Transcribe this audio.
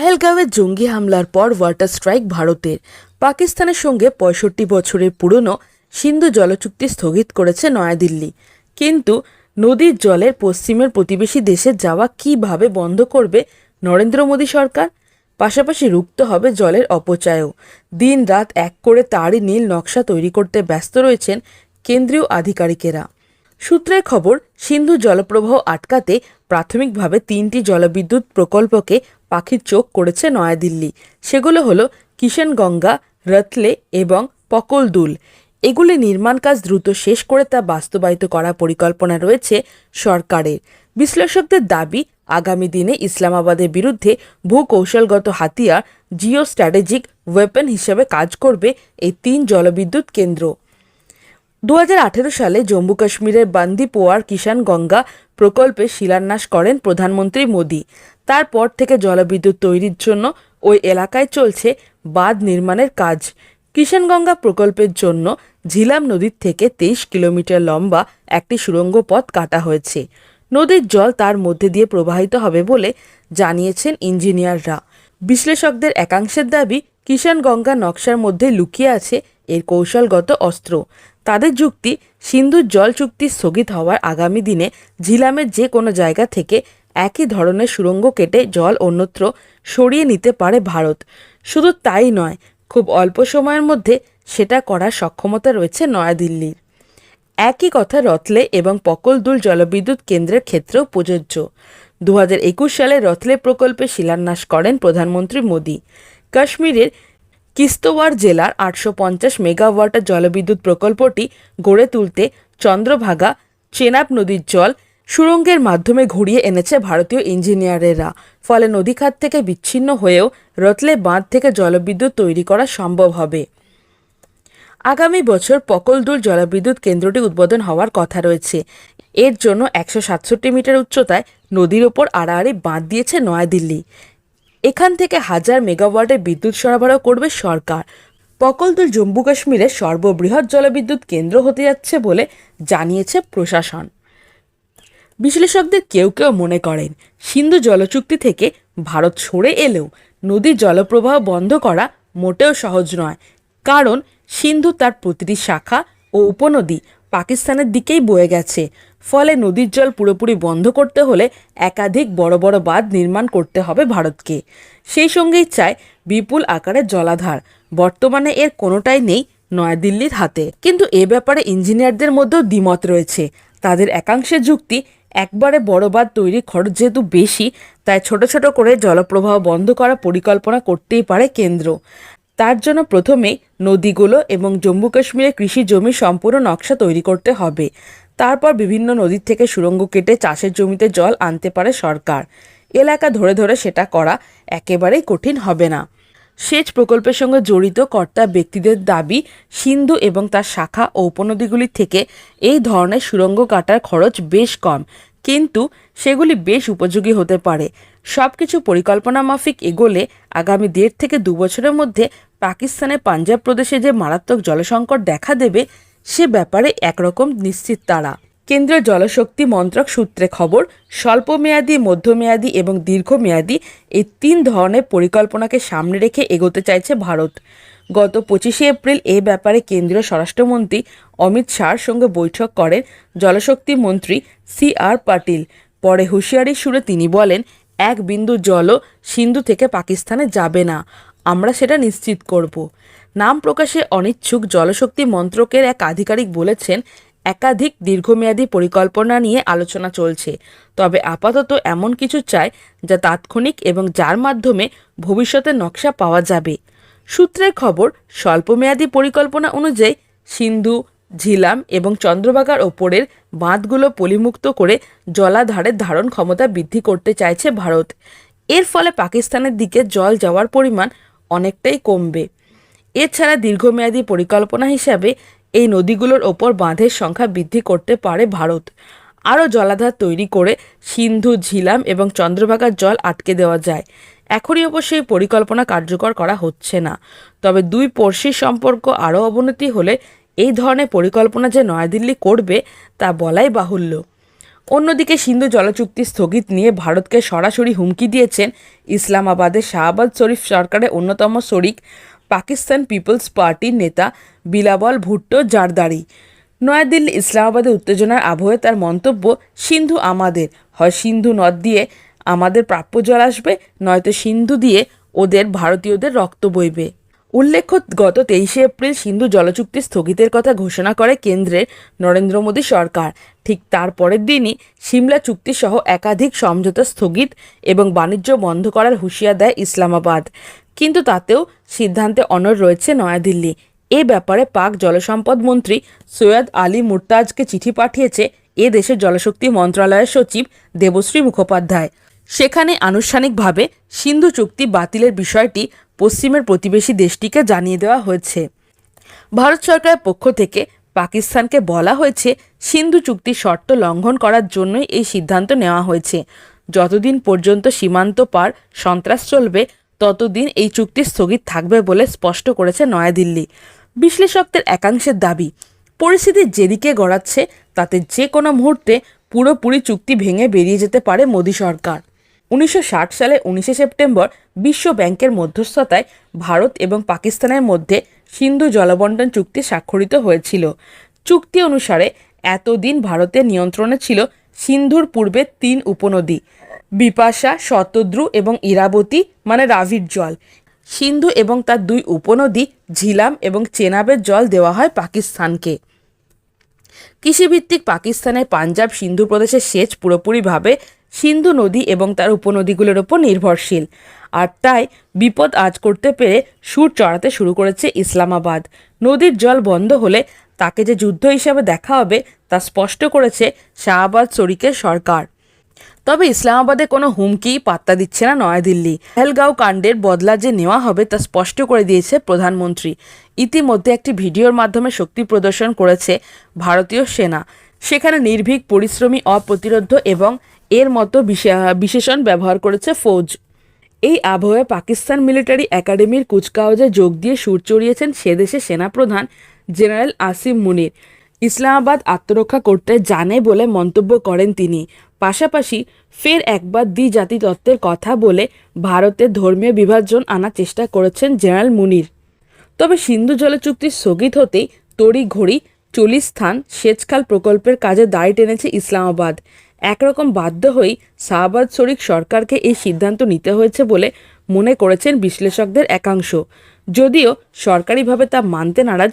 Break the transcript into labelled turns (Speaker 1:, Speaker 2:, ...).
Speaker 1: পেহেলগাঁওয়ে জঙ্গি হামলার পর ওয়াটার স্ট্রাইক ভারতের। পাকিস্তানের সঙ্গে পঁয়ষট্টি বছরের পুরনো সিন্ধু জলচুক্তি স্থগিত করেছে নয়াদিল্লি। কিন্তু নদীর জলের পশ্চিমের প্রতিবেশী দেশে যাওয়া কীভাবে বন্ধ করবে নরেন্দ্র মোদী সরকার? পাশাপাশি রুখত হবে জলের অপচয়ও। দিন রাত এক করে তারই নীল নকশা তৈরি করতে ব্যস্ত রয়েছেন কেন্দ্রীয় আধিকারিকেরা। সূত্রের খবর, সিন্ধু জলপ্রবাহ আটকাতে প্রাথমিকভাবে তিনটি জলবিদ্যুৎ প্রকল্পকে পাখির চোখ করেছে নয়াদিল্লি। সেগুলো হলো কিষানগঙ্গা, রতলে এবং পকলদুল। এগুলি নির্মাণ কাজ দ্রুত শেষ করে তা বাস্তবায়িত করার পরিকল্পনা রয়েছে সরকারের। বিশ্লেষকদের দাবি, আগামী দিনে ইসলামাবাদের বিরুদ্ধে ভূকৌশলগত হাতিয়ার জিও স্ট্র্যাটেজিক ওয়েপন হিসেবে কাজ করবে এই তিন জলবিদ্যুৎ কেন্দ্র। দু হাজার আঠেরো সালে জম্মু কাশ্মীরের বান্দিপোয়ার কিষান গঙ্গা প্রকল্পে শিলান্যাস করেন প্রধানমন্ত্রী মোদী। তারপর থেকে জলবিদ্যুৎ তৈরির জন্য ওই এলাকায় চলছে বাঁধ নির্মাণের কাজ। কিষানগঙ্গা প্রকল্পের জন্য ঝিলাম নদীর থেকে তেইশ কিলোমিটার লম্বা একটি সুড়ঙ্গ পথ কাটা হয়েছে। নদীর জল তার মধ্যে দিয়ে প্রবাহিত হবে বলে জানিয়েছেন ইঞ্জিনিয়াররা। বিশ্লেষকদের একাংশের দাবি, কিষানগঙ্গা নকশার মধ্যে লুকিয়ে আছে এর কৌশলগত অস্ত্র। তাদের যুক্তি, সিন্ধুর জল চুক্তি স্থগিত হওয়ার আগামী দিনে ঝিলামের যে কোনো জায়গা থেকে একই ধরনের সুড়ঙ্গ কেটে জল অন্যত্র সরিয়ে নিতে পারে ভারত। শুধু তাই নয়, খুব অল্প সময়ের মধ্যে সেটা করার সক্ষমতা রয়েছে নয়াদিল্লির। একই কথা রতলে এবং পকলদুল জলবিদ্যুৎ কেন্দ্রের ক্ষেত্রেও প্রযোজ্য। দু একুশ সালে রতলে প্রকল্পে শিলান্যাস করেন প্রধানমন্ত্রী মোদী। কাশ্মীরের কিস্তওয়ার জেলার আটশো পঞ্চাশ মেগাওয়াটের জলবিদ্যুৎ প্রকল্পটি গড়ে তুলতে চন্দ্রভাগা চেনাব নদীর জল সুড়ঙ্গের মাধ্যমে ঘুরিয়ে এনেছে ভারতীয় ইঞ্জিনিয়ারেরা। ফলে নদীখাত থেকে বিচ্ছিন্ন হয়েও রতলে বাঁধ থেকে জলবিদ্যুৎ তৈরি করা সম্ভব হবে। আগামী বছর পকলদুল জলবিদ্যুৎ কেন্দ্রটি উদ্বোধন হওয়ার কথা রয়েছে। এর জন্য একশো সাতষট্টি মিটার উচ্চতায় নদীর ওপর আড়াআড়ি বাঁধ দিয়েছে নয়াদিল্লি। এখান থেকে হাজার মেগাওয়াটের বিদ্যুৎ সরবরাহ করবে সরকার। পকলদুল জম্মু কাশ্মীরের সর্ববৃহৎ জলবিদ্যুৎ কেন্দ্র হতে যাচ্ছে বলে জানিয়েছে প্রশাসন। বিশ্লেষকদের কেউ কেউ মনে করেন, সিন্ধু জলচুক্তি থেকে ভারত সরে এলেও নদীর জলপ্রবাহ বন্ধ করা মোটেও সহজ নয়। কারণ সিন্ধু তার প্রতিটি শাখা ও উপনদী পাকিস্তানের দিকেই বয়ে গেছে। ফলে নদীর জল পুরোপুরি বন্ধ করতে হলে একাধিক বড় বড় বাঁধ নির্মাণ করতে হবে ভারতকে। সেই সঙ্গেই চায় বিপুল আকারের জলাধার। বর্তমানে এর কোনোটাই নেই নয়াদিল্লির হাতে। কিন্তু এ ব্যাপারে ইঞ্জিনিয়ারদের মধ্যেও দ্বিমত রয়েছে। তাদের একাংশের যুক্তি, একবারে বড় বাঁধ তৈরির খরচ যেহেতু বেশি, তাই ছোট ছোট করে জলপ্রবাহ বন্ধ করার পরিকল্পনা করতেই পারে কেন্দ্র। তার জন্য প্রথমে নদীগুলো এবং জম্মু কাশ্মীরের কৃষি জমি সম্পূর্ণ নকশা তৈরি করতে হবে। তারপর বিভিন্ন নদীর থেকে সুড়ঙ্গ কেটে চাষের জমিতে জল আনতে পারে সরকার। এলাকা ধরে ধরে সেটা করা একেবারেই কঠিন হবে না। সেচ প্রকল্পের সঙ্গে জড়িত কর্তা ব্যক্তিদের দাবি, সিন্ধু এবং তার শাখা ও উপনদীগুলি থেকে এই ধরনের সুড়ঙ্গ কাটার খরচ বেশ কম। কিন্তু সেগুলি বেশ উপযোগী হতে পারে। সব কিছু পরিকল্পনা মাফিক এগোলে আগামী দেড় থেকে দু বছরের মধ্যে পাকিস্তানে পাঞ্জাব প্রদেশে যে মারাত্মক জলসংকট দেখা দেবে, সে ব্যাপারে একরকম নিশ্চিত তারা। কেন্দ্রীয় জলশক্তি মন্ত্রক সূত্রে খবর স্বল্প স্বল্পমেয়াদী, মধ্যমেয়াদী এবং দীর্ঘমেয়াদী এই তিন ধরনের পরিকল্পনাকে সামনে রেখে এগোতে চাইছে ভারত। গত পঁচিশে এপ্রিল এ ব্যাপারে কেন্দ্রীয় স্বরাষ্ট্রমন্ত্রী অমিত শাহর সঙ্গে বৈঠক করেন জলশক্তি মন্ত্রী সি আর পাটিল। পরে হুঁশিয়ারির সুরে তিনি বলেন, এক বিন্দু জলও সিন্ধু থেকে পাকিস্তানে যাবে না। আমরা সেটা নিশ্চিত করব। নাম প্রকাশে অনিচ্ছুক জলশক্তি মন্ত্রকের এক আধিকারিক বলেছেন একাধিক দীর্ঘমেয়াদী পরিকল্পনা নিয়ে আলোচনা চলছে। তবে আপাতত এমন কিছু চায় যা তাৎক্ষণিক এবং যার মাধ্যমে ভবিষ্যতে নকশা পাওয়া যাবে। সূত্রের খবর, স্বল্পমেয়াদী পরিকল্পনা অনুযায়ী সিন্ধু, ঝিলাম এবং চন্দ্রভাগার ওপরের বাঁধগুলো পলিমুক্ত করে জলাধারের ধারণ ক্ষমতা বৃদ্ধি করতে চাইছে ভারত। এর ফলে পাকিস্তানের দিকে জল যাওয়ার পরিমাণ অনেকটাই কমবে। এছাড়া দীর্ঘমেয়াদী পরিকল্পনা হিসাবে এই নদীগুলোর ওপর বাঁধের সংখ্যা বৃদ্ধি করতে পারে ভারত। আরও জলাধার তৈরি করে সিন্ধু, ঝিলাম এবং চন্দ্রভাগার জল আটকে দেওয়া যায়। এখনই অবশ্য এই পরিকল্পনা কার্যকর করা হচ্ছে না। তবে দুই পড়শির সম্পর্ক আরও অবনতি হলে এই ধরনের পরিকল্পনা যে নয়াদিল্লি করবে তা বলাই বাহুল্য। অন্যদিকে সিন্ধু জলচুক্তি স্থগিত নিয়ে ভারতকে সরাসরি হুমকি দিয়েছেন ইসলামাবাদের শাহবাজ শরীফ সরকারের অন্যতম শরিক পাকিস্তান পিপলস পার্টির নেতা বিলাবল ভুট্টো জারদারি। নয়াদিল্লি ইসলামাবাদে উত্তেজনার আবহে তার মন্তব্য, সিন্ধু আমাদের। হয় সিন্ধু নদ দিয়ে আমাদের প্রাপ্য জল আসবে, নয়তো সিন্ধু দিয়ে ওদের ভারতীয়দের রক্ত বইবে। উল্লেখ্য, গত তেইশে এপ্রিল সিন্ধু জলচুক্তি স্থগিতের কথা ঘোষণা করে কেন্দ্রের নরেন্দ্র মোদী সরকার। ঠিক তার পরের দিনই সিমলা চুক্তি সহ একাধিক সমঝোতা স্থগিত এবং বাণিজ্য বন্ধ করার হুঁশিয়ার দেয় ইসলামাবাদ। কিন্তু তাতেও সিদ্ধান্তে অনড় রয়েছে নয়াদিল্লি। এ ব্যাপারে পাক জলসম্পদ মন্ত্রী সৈয়দ আলী মুরতাজকে চিঠি পাঠিয়েছে এ দেশের জলশক্তি মন্ত্রণালয়ের সচিব দেবশ্রী মুখোপাধ্যায়। সেখানে আনুষ্ঠানিকভাবে সিন্ধু চুক্তি বাতিলের বিষয়টি পশ্চিমের প্রতিবেশী দেশটিকে জানিয়ে দেওয়া হয়েছে। ভারত সরকারের পক্ষ থেকে পাকিস্তানকে বলা হয়েছে, সিন্ধু চুক্তির শর্ত লঙ্ঘন করার জন্যই এই সিদ্ধান্ত নেওয়া হয়েছে। যতদিন পর্যন্ত সীমান্ত পার সন্ত্রাস চলবে ততদিন এই চুক্তি স্থগিত থাকবে বলে স্পষ্ট করেছে নয়াদিল্লি। বিশ্লেষকদের একাংশের দাবি, পরিস্থিতি যেদিকে গড়াচ্ছে, তাতে যে কোনো মুহূর্তে পুরোপুরি চুক্তি ভেঙে বেরিয়ে যেতে পারে মোদী সরকার। উনিশশো ষাট সালে উনিশে সেপ্টেম্বর বিশ্ব ব্যাংকের মধ্যস্থতায় ভারত এবং পাকিস্তানের মধ্যে সিন্ধু জলবন্টন চুক্তি স্বাক্ষরিত হয়েছিল। চুক্তি অনুসারে এতদিন ভারতের নিয়ন্ত্রণে ছিল সিন্ধুর পূর্বে তিন উপনদী বিপাশা, শতদ্রু এবং ইরাবতী মানে রাভির জল। সিন্ধু এবং তার দুই উপনদী ঝিলাম এবং চেনাবের জল দেওয়া হয় পাকিস্তানকে। কৃষিভিত্তিক পাকিস্তানের পাঞ্জাব সিন্ধু প্রদেশের সেচ পুরোপুরিভাবে সিন্ধু নদী এবং তার উপনদীগুলোর ওপর নির্ভরশীল। আর তাই বিপদ আজ করতে পেরে সুর চড়াতে শুরু করেছে ইসলামাবাদ। নদীর জল বন্ধ হলে তাকে যে যুদ্ধ হিসাবে দেখা হবে তা স্পষ্ট করেছে শাহবাজ শরিকের সরকার। তবে ইসলামাবাদে কোনো হুমকি পাত্তা দিচ্ছে না নয়াদিল্লি। পেহেলগাঁও কাণ্ডের বদলা যে নেওয়া হবে তা স্পষ্ট করে দিয়েছে প্রধানমন্ত্রী। ইতিমধ্যে একটি ভিডিওর মাধ্যমে শক্তি প্রদর্শন করেছে ভারতীয় সেনা। সেখানে নির্ভীক, পরিশ্রমী অপ্রতিরোধ এবং এর মতো বিশে- বিশেষণ ব্যবহার করেছে ফৌজ। এই আবহে পাকিস্তান মিলিটারি একাডেমির কুচকাওয়াজে যোগ দিয়ে সুর চড়িয়েছেন সে দেশের সেনাপ্রধান জেনারেল আসিম মুনির। ইসলামাবাদ আত্মরক্ষা করতে জানে বলে মন্তব্য করেন তিনি। পাশাপাশি ফের একবার দ্বিজাতি তত্ত্বের কথা বলে ভারতের ধর্মীয় বিভাজন আনার চেষ্টা করেছেন জেনারেল মুনির। তবে সিন্ধু জল চুক্তি স্থগিত হতেই তড়ি ঘড়ি চলিস্থান সেচখাল প্রকল্পের কাজে দায় টেনেছে ইসলামাবাদ। একরকম বাধ্য হয়েই শাহবাজ শরিক সরকারকে এই সিদ্ধান্ত নিতে হয়েছে বলে মনে করেছেন বিশ্লেষকদের একাংশ। যদিও সরকারিভাবে তা মানতে নারাজ